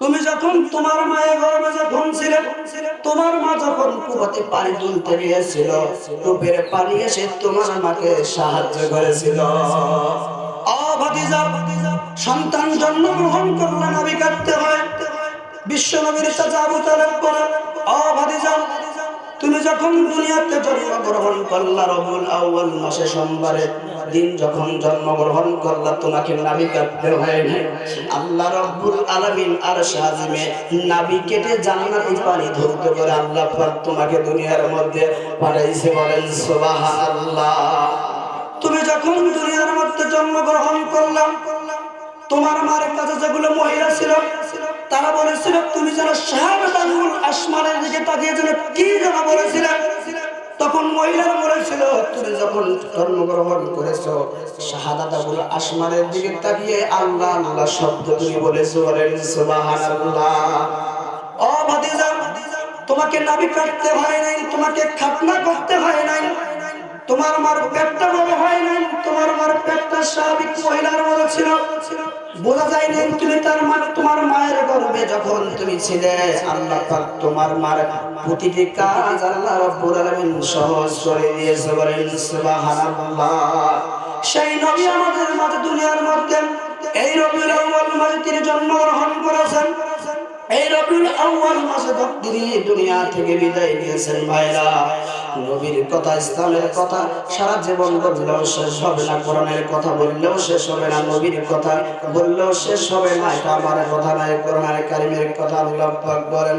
তুমি যখন তোমার মায়ের গর্ভে যখন ছিলে, তোমার মা যখন কুয়াতে পানি তুলতে গিয়েছিল কূপের পানি এসে তোমার মাকে সাহায্য করেছিল। সন্তান জন্মগ্রহণ করলে নবী কাটতে হয়। বিশ্ব নবীর চাচা আবু তালেব বলে অ তুমি যখন দুনিয়াতে জন্মগ্রহণ করলা রবুল মাসে সোমবারে। দিন যখন জন্মগ্রহণ করলা, তোমাকে আল্লাহ রব্বুল আলামিন আর সাজিমে নাবি কেটে জান্নাতি পানি করে আল্লাহ পাক তোমাকে দুনিয়ার মধ্যে পাঠাইছে বলেন তুমি যখন দুনিয়ার মধ্যে জন্মগ্রহণ করলাম তোমার মার কাছে যেগুলো মহিলা ছিল, তারা বলেছিল, তুমি যেন শাহাদাতুল আসমানের দিকে তাকিয়ে যেন কি যেন বলেছিলে? তখন মহিলারা বলেছিল, তুমি যখন জন্মগ্রহণ করেছ শাহাদাতুল আসমানের দিকে তাকিয়ে আল্লাহ আল্লাহ শব্দ তুমি বলেছ বলেন, সুবহানাল্লাহ। ও ভাতিজা, তোমাকে নাবি কাটতে হয় নাই, তোমাকে খাতনা করতে হয় নাই, তোমার মার পেটটা বড় হয় নাই, তোমার মার পেটটা স্বাভাবিক মহিলার মতো ছিল। বোঝা যায় নাই তুমি তার মা তোমার মায়ের গর্ভে যখন তুমি ছিলে আল্লাহ পাক তোমার মার প্রতিটি কাজ আল্লাহ রাব্বুল আলামিন সহজ করে দিয়েছে বলেন সুবহানাল্লাহ। সেই নবী আমাদের মাঝে দুনিয়ার মধ্যে এই রবিউল আউয়াল মাসে তিনি জন্মগ্রহণ করেছেন। এই রবিউল আউয়াল মাসে তিনি দুনিয়া থেকে বিদায় নিয়েছেন ভাইরা। নবীর কথা, ইসলামের কথা, সারা জীবন বললেও শেষ হবে না, কোরআনের কথা বললেও শেষ হবে না, নবীর কথা বললেও শেষ হবে না, এটা আমার কথা নাই কোরআনের কারিমের কথা আল্লাহ পাক বলেন।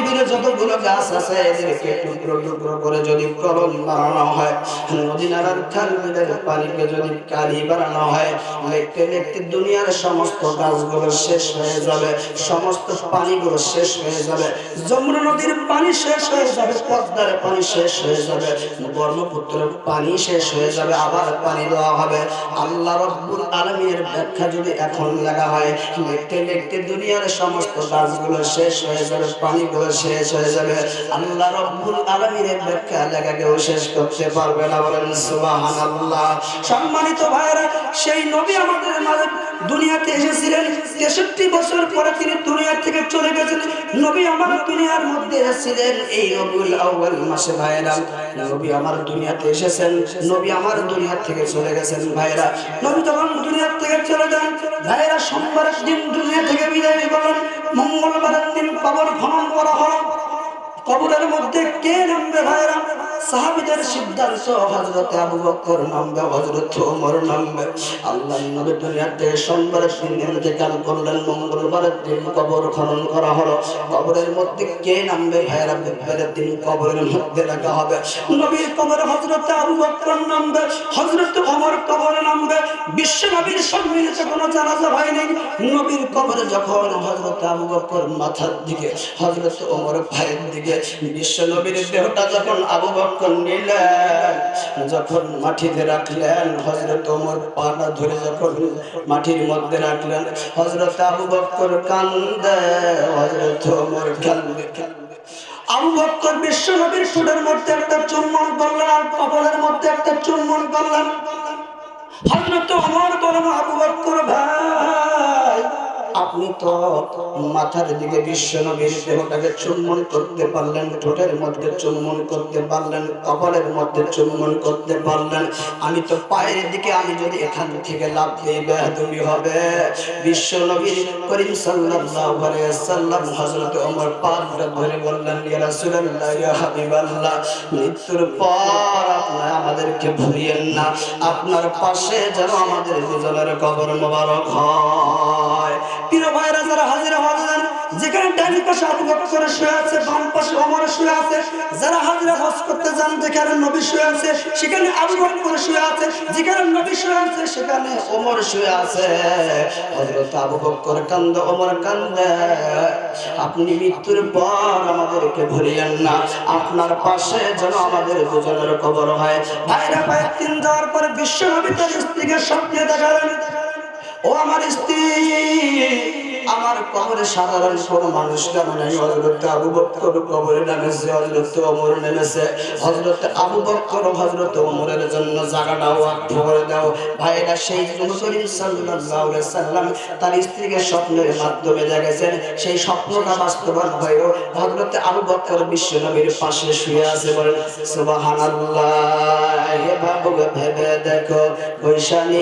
পৃথিবীর যতগুলো গাছ আছে, এদেরকে টুকরো টুকরো করে যদি কলম বানানো হয় পানিকে যদি কালি বানানো হয় দুনিয়ার সমস্ত গাছগুলো শেষ হয়ে যাবে, সমস্ত পানিগুলো শেষ হয়ে যাবে, যমুনা নদীর পানি শেষ হয়ে যাবে, পদ্মার পানি শেষ হয়ে যাবে, ব্রহ্মপুত্রের পানি শেষ হয়ে যাবে, আবার পানি দেওয়া হবে। আল্লাহ রব্বুল আলমীর ব্যাখ্যা যদি এখন লাগা হয়, লিখতে লিখতে দুনিয়ার সমস্ত গাছগুলো শেষ হয়ে যাবে, পানিগুলো শেষ হয়ে যাবে। আল্লাহ রব্বুল আলমীর ব্যাখ্যা লেখা কেউ শেষ করতে পারবে না বলেন সুবহানাল্লাহ। সম্মানিত ভাইরা সেই নবী আমাদের মাঝে দুনিয়াতে এসেছিলেন। তেষট্টি বছর পরে তিনি দুনিয়া থেকে চলে গেছেন। নবী আমার দুনিয়ার মধ্যে এসেছিলেন। এই রবিউল আউয়াল মাসে ভাইরা নবী আমার দুনিয়াতে এসেছেন। নবী আমার দুনিয়া থেকে চলে গেছেন ভাইরা নবী তখন দুনিয়া থেকে চলে যান ভাইরা সোমবারের দিন দুনিয়া থেকে বিদায় করলেন মঙ্গলবারের দিন কবর খনন করা হলো কবরের মধ্যে কে নামবে ভাইরা সাহাবিদের সিদ্ধান্ত হজরতে আবু বকর নামবে হজরত ওমর নামবে। আল্লাহ নবী থেকে সোমবারের দিন ইন্তেকাল করলেন, মঙ্গলবারের দিন কবর খনন করা হলো। কবরের মধ্যে কে নামবে? ভাইরা বুধবারের দিন কবরের মধ্যে রাখা হবে। নবীর কবরে হজরতে আবু বকর নামবে হজরত ওমর কবরে নামবে। বিশ্ব নবীর সম্মিলিত কোনো জানাজা হয়নি। নবীর কবরে যখন হজরত আবু বকর মাথার দিকে হজরত ওমর ভাইয়ের দিকে, বিশ্ব নবীর দেহটা যখন আবু বকর নিলেন, যখন মাটিতে রাখলেন হজরত ওমর পাটা ধরে যখন মাটির মধ্যে রাখলেন হজরত আবু বকর কান্দে হজরত ওমর কান্দে। কান্দে আবু বকর বিশ্ব নবীর ঠোঁটের মধ্যে একটা চুম্বন করলেন আর কপালের মধ্যে একটা চুম্বন করলেন। হজরত ওমর বলেন, আবু বকর ভাই আপনি মাথার দিকে বিশ্ব নবীর দেহটাকে চুম্বন করতে পারলেন, ঠোঁটের মধ্যে চুম্বন করতে পারলেন, কপালের মধ্যে চুম্বন করতে পারলেন। আমি তো পায়ের দিকে, আমি যদি এখান থেকে লাভ হবে। বিশ্ব নবীর করিম সাল্লাম ওমর ধরে বললেন হাবিবাল্লাহ, মৃত্যুর পর আমাদেরকে ভুলিয়েন না। আপনার পাশে যেন আমাদের দুজনের কবর মোবারক হয়। আপনি মৃত্যুর পর আমাদেরকে ভুলিয়েন না। আপনার পাশে যেন আমাদের দুজনের কবর হয়। ভাইরা ভাই তিন যাওয়ার পরে বিশ্ব নবী তার স্ত্রীকে স্বপ্নে দেখালেন। ও আমার স্ত্রী কবরে সাধারণ কোন মানুষ নাই? হজরত আবু বক্কর কবরে নেমেছে হজরত ওমর নেমেছে। হজরত আবু বক্কর হজরত ওমরের জন্য জায়গাটা ওয়াক্ফ করে দাও। ভাইরা সেই আলাইহি সাল্লাম তার স্ত্রীকে স্বপ্নের মাধ্যমে দেখেছেন। সেই স্বপ্নটা বাস্তবায়ন হয়েও। হজরত আবু বক্কর বিশ্ব নবীর পাশে শুয়ে আছে, বলেন, সুবহানাল্লাহ ভেবে দেখো, বৈশালী